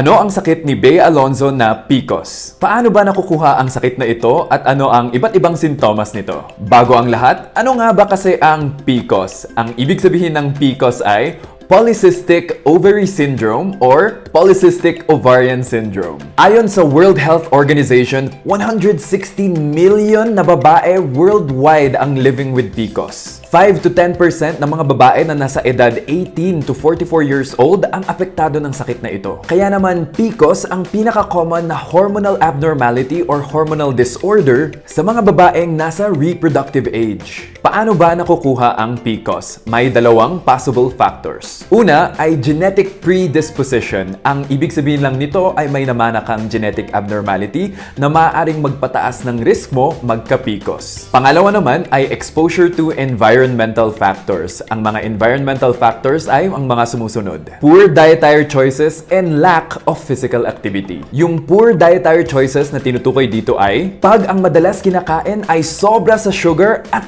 Ano ang sakit ni Bea Alonzo na PCOS? Paano ba nakukuha ang sakit na ito at ano ang iba't ibang sintomas nito? Bago ang lahat, ano nga ba kasi ang PCOS? Ang ibig sabihin ng PCOS ay Polycystic Ovary Syndrome or Polycystic Ovarian Syndrome. Ayon sa World Health Organization, 160 million na babae worldwide ang living with PCOS. 5 to 10% ng mga babae na nasa edad 18 to 44 years old ang apektado ng sakit na ito. Kaya naman PCOS ang pinaka-common na hormonal abnormality or hormonal disorder sa mga babaeng nasa reproductive age. Paano ba nakukuha ang PCOS? May dalawang possible factors. Una ay genetic predisposition. Ang ibig sabihin lang nito ay may namana kang genetic abnormality na maaaring magpataas ng risk mo magka-PCOS. Pangalawa naman ay exposure to environmental factors. Ang mga environmental factors ay ang mga sumusunod. Poor dietary choices and lack of physical activity. Yung poor dietary choices na tinutukoy dito ay pag ang madalas kinakain ay sobra sa sugar at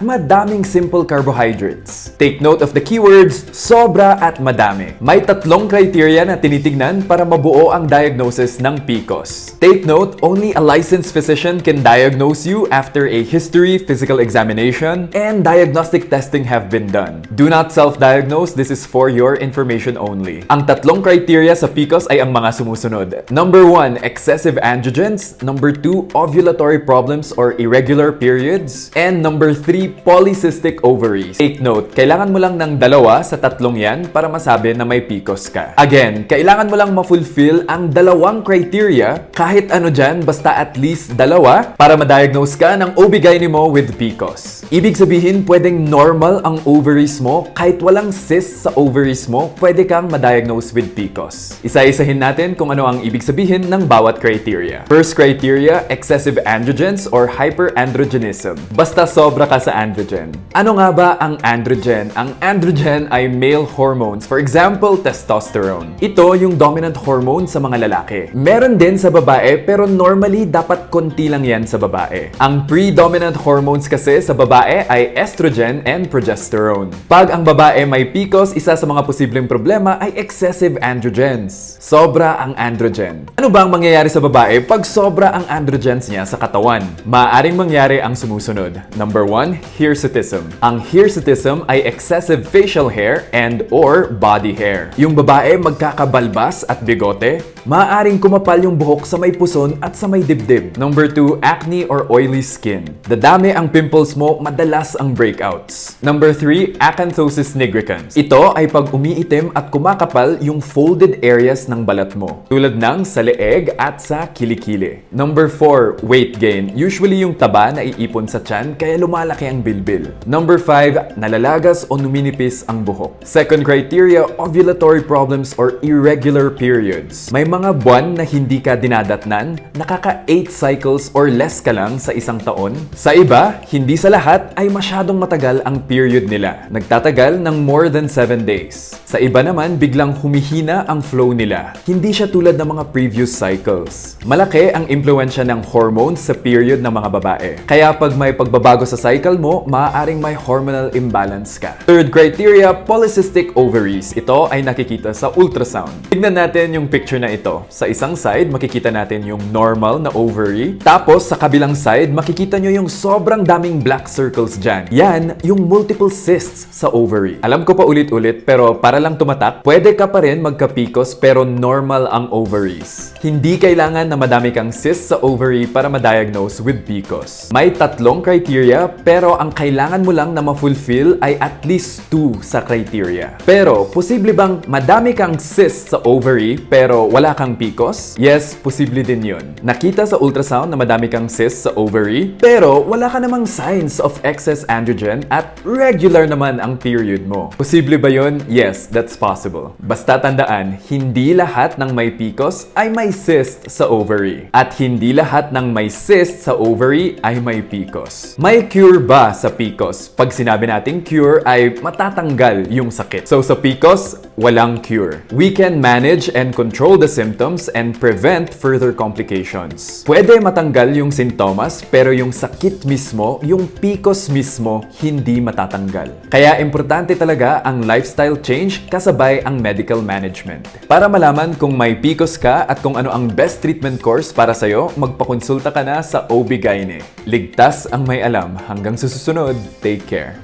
madaming simple carbohydrates. Take note of the keywords sobra at madami. May tatlong criteria na tinitignan para mabuo ang diagnosis ng PCOS. Take note, only a licensed physician can diagnose you after a history, physical examination, and diagnostic testing have been done. Do not self-diagnose, this is for your information only. Ang tatlong criteria sa PCOS ay ang mga sumusunod. Number 1, excessive androgens. Number 2, ovulatory problems or irregular periods. And number 3, polycystic ovaries. Take note, kailangan mo lang ng dalawa sa tatlong yan para masabi na may PCOS ka. Again, kailangan mo lang ma-fulfill ang dalawang criteria kahit ano dyan, basta at least dalawa para ma-diagnose ka ng OB-GYN mo with PCOS. Ibig sabihin, pwedeng normal ang ovaries mo kahit walang cyst sa ovaries mo, pwede kang ma-diagnose with PCOS. Isa-isahin natin kung ano ang ibig sabihin ng bawat criteria. First criteria, excessive androgens or hyperandrogenism. Basta sobra ka sa androgen. Ano nga ba ang androgen? Ang androgen ay male hormones. For example, testosterone. Ito yung dominant hormone sa mga lalaki. Meron din sa babae pero normally dapat konti lang yan sa babae. Ang predominant hormones kasi sa babae ay estrogen and progesterone. Pag ang babae may PCOS, isa sa mga posibleng problema ay excessive androgens. Sobra ang androgen. Ano ba ang mangyayari sa babae pag sobra ang androgens niya sa katawan? Maaring mangyari ang sumusunod. Number 1, hirsutism. Ang hirsutism ay excessive facial hair and or body hair. Yung babae magkakabalbas at bigote, maaaring kumapal yung buhok sa may puson at sa may dibdib. Number 2, acne or oily skin. Dadami ang pimples mo, madalas ang breakouts. Number 3, acanthosis nigricans. Ito ay pag umiitim at kumakapal yung folded areas ng balat mo, tulad ng sa leeg at sa kilikili. Number 4, weight gain. Usually yung taba na iipon sa tiyan kaya lumalaki ang bilbil. Number 5, nalalagas o numinipis ang buhok. Second criteria, ovulatory problems or irregular periods. May mga buwan na hindi ka dinadatnan, nakaka 8 cycles or less ka lang sa isang taon. Sa iba, hindi sa lahat ay masyadong matagal ang period nila. Nagtatagal ng more than 7 days. Sa iba naman, biglang humihina ang flow nila. Hindi siya tulad ng mga previous cycles. Malaki ang impluensya ng hormones sa period ng mga babae. Kaya pag may pagbabago sa cycle mo, maaaring may hormonal imbalance ka. Third criteria, polycystic ovaries. Ito ay nakikita sa ultrasound. Tignan natin yung picture na ito. Sa isang side, makikita natin yung normal na ovary. Tapos sa kabilang side, makikita nyo yung sobrang daming black circles dyan. Yan, yung multiple cysts sa ovary. Alam ko pa ulit-ulit, pero para lang tumatak, pwede ka pa rin magka-PCOS pero normal ang ovaries. Hindi kailangan na madami kang cysts sa ovary para ma-diagnose with PCOS. May tatlong criteria, pero ang kailangan mo lang na ma-fulfill ay at least two sa criteria. Pero, posible bang madami kang cysts sa ovary pero wala kang PCOS? Yes, posible din yun. Nakita sa ultrasound na madami kang cysts sa ovary, pero wala ka namang signs of excess androgen at regular naman ang period mo. Posible ba yun? Yes, that's possible. Basta tandaan, hindi lahat ng may PCOS ay may cyst sa ovary. At hindi lahat ng may cyst sa ovary ay may PCOS. May cure ba sa PCOS? PCOS. Pag sinabi nating cure ay matatanggal yung sakit. So sa PCOS, walang cure. We can manage and control the symptoms and prevent further complications. Pwede matanggal yung sintomas pero yung sakit mismo, yung PCOS mismo, hindi matatanggal. Kaya importante talaga ang lifestyle change kasabay ang medical management. Para malaman kung may PCOS ka at kung ano ang best treatment course para sa'yo, magpakonsulta ka na sa OB-GYN. Ligtas ang may alam. Hanggang sa susunod, take care.